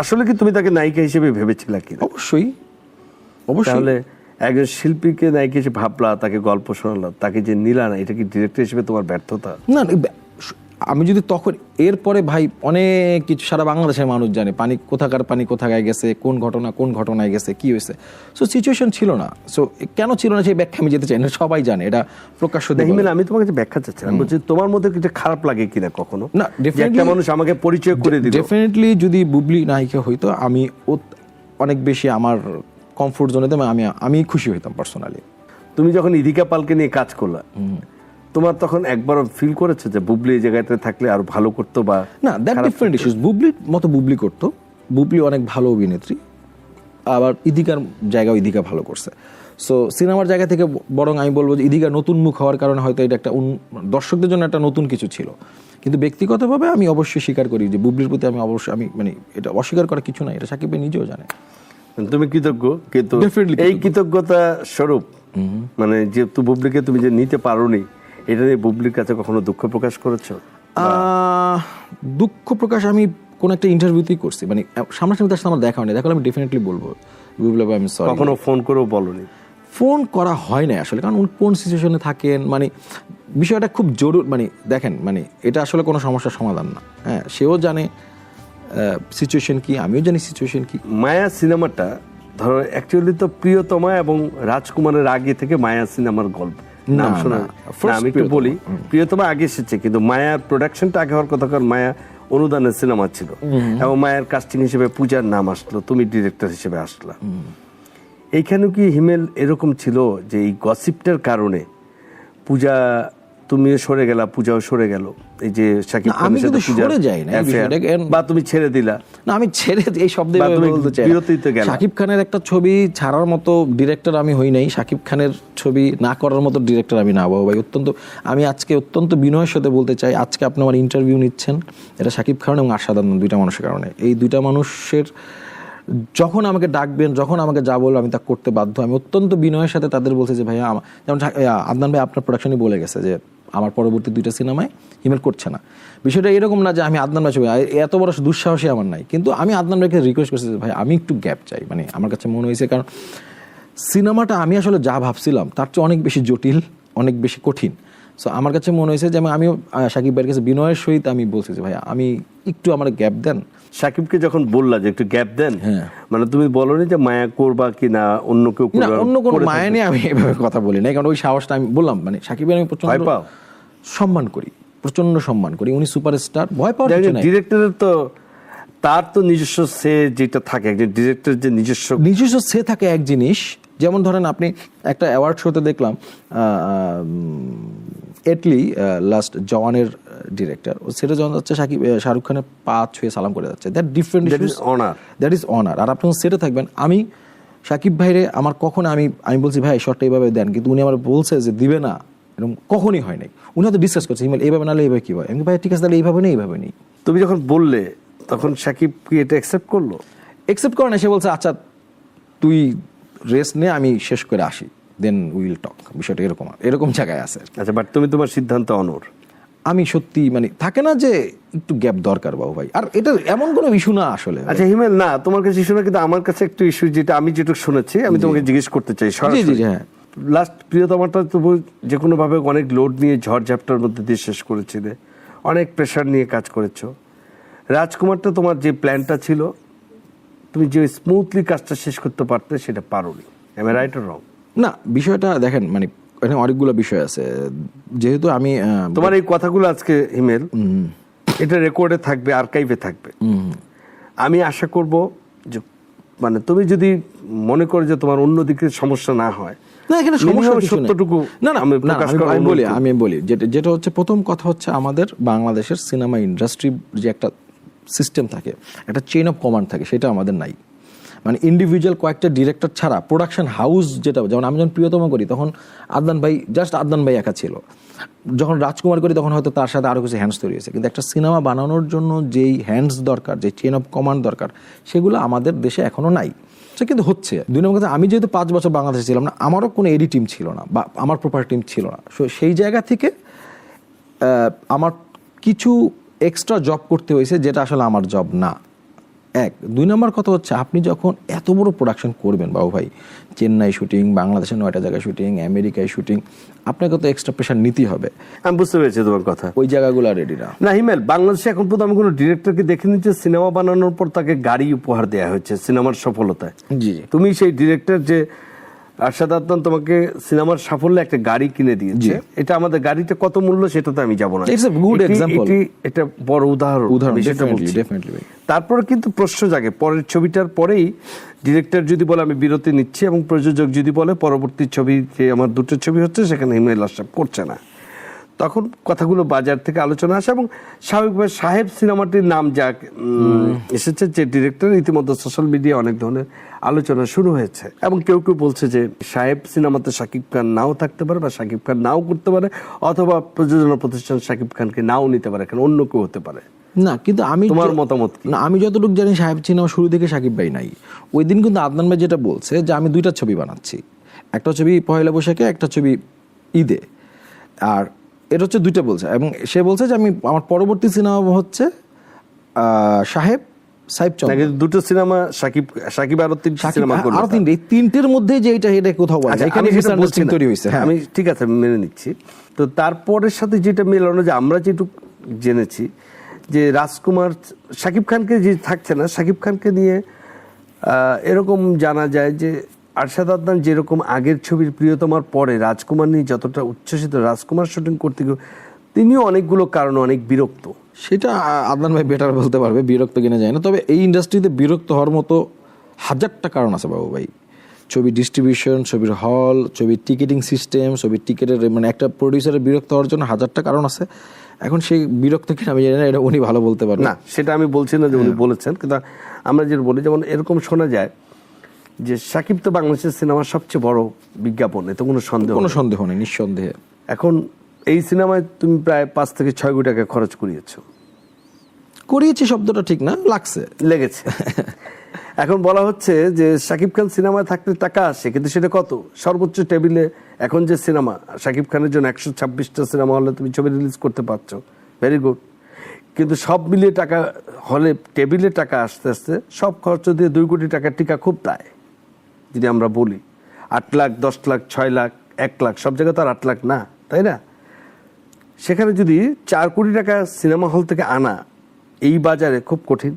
আসলে কি তুমি তাকে নায়িকা হিসেবে ভেবেছিলে কি অবশ্যই। অবশ্যই। তাহলে একজন শিল্পীকে নায়িকা হিসেবে ভাবলা তাকে গল্প শোনালা তাকে যে নিলা না এটা কি ডিরেক্টর হিসেবে তোমার ব্যর্থতা? না আমি যদি তখন এরপরে ভাই অনেক কিছু সারা বাংলাদেশের মানুষ জানে পানি কোথাকার পানি কোথাকায় গেছে কোন ঘটনা কোন ঘটনায় গেছে কি হয়েছে। সো সিচুয়েশন ছিল না। সো কেন ছিল না সেই ব্যাখ্যা আমি যেতে চাই না সবাই জানে এটা প্রকাশ্য বলা। আমি তোমাকে যে ব্যাখ্যা চাচ্ছিলাম। বলছি তোমার মধ্যে কিছু খারাপ লাগে কিনা কখনো? না, একটা মানুষ আমাকে পরিচয় করে দিল। ডেফিনেটলি যদি বুবলি নায়িকা হইতো আমি অনেক বেশি আমার কমফোর্ট জোনেতে আমি আমি খুশি হইতাম পার্সোনালি তুমি যখন ইদিকা পালকে নিয়ে কাজ করলা তোমার তখন একবার ফিল করেছে যে বুবলি এই জায়গাতে থাকলে আরও ভালো করতো বা না দ্যাট ডিফারেন্ট ইস্যুস বুবলির মতো বুবলি করতো। বুবলি অনেক ভালো অভিনেত্রী। আবার ইদিকার জায়গাও ইদিকা ভালো করছে। সো সিনেমার জায়গা থেকে বরং আমি বলব যে ইদিকা নতুন মুখ হওয়ার কারণে হয়তো এটা একটা দর্শকদের জন্য একটা নতুন কিছু ছিল। কিন্তু ব্যক্তিগতভাবে আমি অবশ্যই স্বীকার করি যে বুবলির প্রতি আমি অবশ্যই আমি মানে এটা অস্বীকার করার কিছু নাই এটা সাকিব নিজেও জানে। তুমি কৃতজ্ঞ কিন্তু এই কৃতজ্ঞতা স্বরূপ মানে যেহেতু বুবলিকে তুমি যে নিতে পারোনি এটা নিয়ে বুবলির কাছে কখনো দুঃখ প্রকাশ করেছ? দুঃখ প্রকাশ আমি কোন একটা ইন্টারভিউতেই করছি। মানে সামনাসামনি তার সাথে আমার দেখা হয়নি। দেখা আমি ডেফিনেটলি বলব। ভাই আমি সরি কখনো ফোন করেও বলনি? ফোন করা হয় না আসলে কারণ উনি কোন সিচুয়েশনে থাকেন? মানে বিষয়টা খুব জরুর মানে দেখেন মানে এটা আসলে কোনো সমস্যার সমাধান না। হ্যাঁ সেও জানে সিচুয়েশন কি আমিও জানি সিচুয়েশন কি। মায়া সিনেমাটা ধরো অ্যাকচুয়ালি তো প্রিয়তমা এবং রাজকুমারের আগে থেকে মায়া সিনেমার গল্প। না, শোনা আমি একটু বলি প্রিয়তমা আগে এসেছে কিন্তু মায়ার প্রোডাকশনটা আগে হওয়ার কথা কারণ মায়া অনুদানের সিনেমা ছিল। এবং মায়ের কাস্টিং হিসেবে পূজার নাম আসলো তুমি ডিরেক্টর হিসেবে আসলা। এইখানেও কি হিমেল এরকম ছিল যে এই গসিপটার কারণে পূজা তুমিও সরে গেলা পূজাও সরে গেল? যে শাকিব না, আমি খানের সাথে কিন্তু সরে যাই না, বা তুমি ছেড়ে দিলা। না আমি ছেড়ে এই শব্দ বলতে চাই না। বিরতিতে গেলা। শাকিব খানের একটা ছবি ছাড়ার মতো ডিরেক্টর আমি হই নাই। শাকিব খানের ছবি না করার মতো ডিরেক্টর আমি না বাবু ভাই। অত্যন্ত আমি আজকে অত্যন্ত বিনয়ের সাথে বলতে চাই আজকে আপনি আমার ইন্টারভিউ নিচ্ছেন। এটা শাকিব খান এবং আশাদান দুইটা মানুষের কারণে। এই দুইটা মানুষের যখন আমাকে ডাকবেন যখন আমাকে যা বলব আমি তা করতে বাধ্য। আমি অত্যন্ত বিনয়ের সাথে তাদের বলছি যে ভাইয়া যেমন আদনান ভাই আপনার প্রোডাকশনই বলে গেছে যে আমার পরবর্তী দুইটা সিনেমায় ইমেল করছে না। বিষয়টা এরকম না যে আমি আদনান ভাই ছবি এত বড় দুঃসাহসী আমার নাই। কিন্তু আমি আদনান ভাইকে রিকোয়েস্ট করছি ভাই আমি একটু গ্যাপ চাই। মানে আমার কাছে মনে হয়েছে কারণ সিনেমাটা আমি আসলে যা ভাবছিলাম তার চেয়ে অনেক বেশি জটিল অনেক বেশি কঠিন। সো আমার কাছে মনে হয়েছে যে আমি সাকিব ভাইয়ের কাছে বিনয়ের সহিত আমি বলছি যে ভাই আমি একটু আমার গ্যাপ দেন। সাকিবকে যখন বললা যে একটু গ্যাপ দেন? হ্যাঁ। মানে তুমি বলনি যে মায়া করবা কি না? অন্য কেউ অন্য কোনো মায়া নিয়ে আমি এভাবে কথা বলি না কারণ ওই সাহসটা আমি বললাম। মানে সাকিবের আমি প্রচণ্ড? সম্মান করি প্রচণ্ড সম্মান করি। উনি সুপারস্টার ভয় পাওয়ার কিছু নাই। ডিরেক্টরের তো তার তো নিজস্ব সে যেটা থাকে একজন ডিরেক্টর যে নিজস্ব নিজস্ব সে থাকে এক জিনিস যেমন ধরেন আপনি একটা অ্যাওয়ার্ড শোতে দেখলাম এটলি লাস্ট জওয়ানের ডিরেক্টর ও সেটা যখন যাচ্ছে সাকিব শাহরুখ খানের পা ছুঁয়ে সালাম করে যাচ্ছে। That different That is honor. That is honour আর আপনি সেটে থাকবেন আমি সাকিব ভাইরে আমার কখন আমি আমি বলছি ভাই শর্টটা এইভাবে দেন। কিন্তু উনি আমার বলছে যে দিবে না। এরকম কখনই হয় নাই। উনি হয়তো ডিসকাস করছে ইমেল এইভাবে নাহলে এইভাবে কি হয়? আমি ভাই ঠিক আছে তাহলে এইভাবে নেই এইভাবে নেই। তুমি যখন বললে তখন সাকিব কি এটা অ্যাকসেপ্ট করল? একসেপ্ট করে না সে বলছে আচ্ছা তুই রেস্ট নে আমি শেষ করে আসি দেন উইল টক বিষয়টা এরকম এরকম জায়গায় আছে আচ্ছা বাট তুমি তোমার সিদ্ধান্ত অনর আমি সত্যি মানে থাকে না যে একটু গ্যাপ দরকার বাবু ভাই। আর এটা এমন কোনো ইস্যু না আসলে। আচ্ছা হিমেল না তোমার কাছে ইস্যু না কিন্তু আমার কাছে একটু ইস্যু যেটা আমি যেটুকু শুনেছি আমি তোমাকে জিজ্ঞেস করতে চাই জি, হ্যাঁ। লাস্ট প্রিয়তমাটা তবু যে কোনো ভাবে অনেক লোড নিয়ে ঝড় ঝাপটার মধ্যে দিয়ে শেষ করেছিলে। অনেক প্রেশার নিয়ে কাজ করেছ। রাজকুমারটা তোমার যে প্ল্যানটা ছিল তুমি যে স্মুথলি কাজটা শেষ করতে পারতে সেটা পারোনি। এম রাইট রং না বিষয়টা দেখেন মানে এখানে অনেকগুলো বিষয় আছে। যেহেতু আমি তোমার এই কথাগুলো আজকে ইমেল এটা রেকর্ডে থাকবে আর্কাইভে থাকবে। আমি আশা করব যে মানে তুমি যদি মনে করো যে তোমার অন্য দিকে সমস্যা না হয় না এখানে সমস্যা। সত্যটুকু না না আমি না, আমি- বলি আমি বলি যেটা যেটা হচ্ছে প্রথম কথা হচ্ছে আমাদের বাংলাদেশের সিনেমা ইন্ডাস্ট্রি যে একটা সিস্টেম থাকে একটা চেইন অফ কমান্ড থাকে সেটা আমাদের নাই। মানে ইন্ডিভিজুয়াল কয়েকটা ডিরেক্টর ছাড়া প্রোডাকশন হাউস যেটা যেমন আমি যখন প্রিয়তম করি তখন আদনান ভাই জাস্ট আদনান ভাই একা ছিল। যখন রাজকুমার করি তখন হয়তো তার সাথে আরও কিছু হ্যান্ডস তৈরি হয়েছে। কিন্তু একটা সিনেমা বানানোর জন্য যেই হ্যান্ডস দরকার যে চেন অফ কমান্ড দরকার সেগুলো আমাদের দেশে এখনও নাই। সে কিন্তু হচ্ছে। দুই নম্বর কথা, আমি যেহেতু পাঁচ বছর বাংলাদেশে ছিলাম না, আমারও কোনো এডি টিম ছিল না, বা আমার প্রপার টিম ছিল না। সো সেই জায়গা থেকে আমার কিছু এক্সট্রা জব করতে হয়েছে, যেটা আসলে আমার জব না। এক। দুই নম্বর কথা হচ্ছে আপনি যখন এত বড় প্রোডাকশন করবেন বাবু ভাই চেন্নাই শুটিং বাংলাদেশের নয়টা জায়গায় শুটিং আমেরিকায় শুটিং আপনাকে তো এক্সট্রা প্রেশার নিতেই হবে। আমি বুঝতে পেরেছি তোমার কথা। ওই জায়গাগুলো রেডি না। না হিমেল বাংলাদেশে এখন পর্যন্ত আমি কোনো ডিরেক্টরকে দেখে যে সিনেমা বানানোর পর তাকে গাড়ি উপহার দেওয়া হয়েছে সিনেমার সফলতায়। জি জি। তুমি সেই ডিরেক্টর যে আরশাদ আদনান তোমাকে সিনেমার সাফল্যে একটা গাড়ি কিনে দিয়েছে। এটা আমাদের গাড়িতে কত মূল্য সেটা তো আমি যাব না। ইটস a good এটি- এটা বড় উদাহরণ উদাহরণ সেটা বলছি। তারপর কিন্তু প্রশ্ন জাগে। পরের ছবিটার পরেই ডিরেক্টর যদি বলে আমি বিরতি নিচ্ছি এবং প্রযোজক যদি বলে পরবর্তী ছবি যে আমার দুটো ছবি হচ্ছে সেখানে হিমেল আশরাফ করছে না। তখন কথাগুলো বাজার থেকে আলোচনা আসে এবং স্বাভাবিকভাবে সাহেব সিনেমাটির নাম যাক উম, এসেছে যে ডিরেক্টর ইতিমধ্যে সোশ্যাল মিডিয়া অনেক ধরনের আলোচনা শুরু হয়েছে। এবং কেউ কেউ বলছে যে সাহেব সিনেমাতে শাকিব খান নাও থাকতে পারে বা শাকিব খান নাও করতে পারে অথবা প্রযোজনা প্রতিষ্ঠান শাকিব খানকে নাও নিতে পারে এখানে অন্য কেউ হতে পারে। না কিন্তু আমি তোমার মতামত না আমি যতটুকু জানি সাহেব সিনেমা শুরু থেকে সাকিব ভাই নাই। ওই দিন কিন্তু আদনান ভাই যেটা বলছে যে আমি দুইটা ছবি বানাচ্ছি। একটা ছবি পয়লা বৈশাখে একটা ছবি ঈদে। আর এটা হচ্ছে দুইটা বলছে এবং সে বলছে যে আমি আমার পরবর্তী সিনেমা হচ্ছে সাহেব সাহেব চন্দ্র। দুটো সিনেমা সাকিব সাকিব আরও সাকিব সিনেমা করবে আরও তিনটে। এই তিনটের মধ্যে যে এটা এটা কোথাও বলা আচ্ছা, যায় এখানে মিসআন্ডারস্ট্যান্ডিং তৈরি হয়েছে। হ্যাঁ আমি ঠিক আছে মেনে নিচ্ছি। তো তারপরের সাথে যেটা মেলানো যে আমরা যেটুকু জেনেছি যে রাজকুমার সাকিব খানকে যে থাকছে না সাকিব খানকে নিয়ে আহ, এরকম জানা যায় যে আরশাদ আদনান যেরকম আগের ছবির প্রিয়তমার পরে রাজকুমার নিয়ে যতটা উচ্ছ্বসিত রাজকুমার শুটিং করতে গিয়ে তিনিও অনেকগুলো কারণে অনেক বিরক্ত। সেটা আদনান ভাই বেটার বলতে পারবে বিরক্ত কিনা যায় না। তবে এই ইন্ডাস্ট্রিতে বিরক্ত হওয়ার মতো হাজারটা কারণ আছে বাবু ভাই। ছবি ডিস্ট্রিবিউশন ছবির হল ছবির টিকিটিং সিস্টেম ছবির টিকিটের মানে একটা প্রডিউসারের বিরক্ত হওয়ার জন্য হাজারটা কারণ আছে। এখন সেই বিরক্ত কিনা আমি জানি না এটা উনি ভালো বলতে পারবেন না সেটা আমি বলছি না যে উনি বলেছেন কিন্তু আমরা যেটা বলি যেমন এরকম শোনা যায় যে সাকিব তো বাংলাদেশের সিনেমার সবচেয়ে বড় বিজ্ঞাপন এতে কোনো সন্দেহ কোনো সন্দেহ নেই নিঃসন্দেহে। এখন এই সিনেমায় তুমি প্রায় পাঁচ থেকে ছয় কোটি টাকা খরচ করিয়েছো। করিয়েছি শব্দটা ঠিক না লাগছে। লেগেছে। এখন বলা হচ্ছে যে শাকিব খান সিনেমায় থাকলে টাকা আসে কিন্তু সেটা কত? সর্বোচ্চ টেবিলে এখন যে সিনেমা শাকিব খানের জন্য একশো ছাব্বিশটা সিনেমা হলে তুমি ছবি রিলিজ করতে পারছ। ভেরি গুড কিন্তু সব মিলিয়ে টাকা হলে টেবিলে টাকা আসতে আসতে সব খরচ দিয়ে দুই কোটি টাকার টিকা খুব প্রায় যদি আমরা বলি আট লাখ দশ লাখ ছয় লাখ এক লাখ সব জায়গায় তো আর আট লাখ না তাই না? সেখানে যদি চার কোটি টাকা সিনেমা হল থেকে আনা এই বাজারে খুব কঠিন।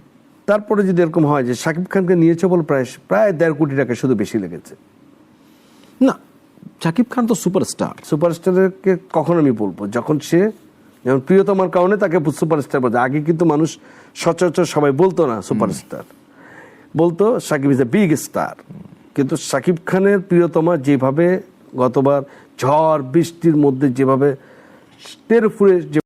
তারপরে যদি এরকম হয় যে শাকিব খানকে নিয়েছে বল প্রায় প্রায় দেড় কোটি টাকা শুধু বেশি লেগেছে। না শাকিব খান তো সুপারস্টার। সুপারস্টারকে কখন আমি বলব যখন সে যেমন প্রিয়তমার কারণে তাকে সুপারস্টার বলছে আগে কিন্তু মানুষ সচরাচর সবাই বলতো না সুপারস্টার। বলতো Sakib is a big star. কিন্তু সাকিব খানের প্রিয়তমা যেভাবে গতবার ঝড় বৃষ্টির মধ্যে যেভাবে টের ফুড়ে যে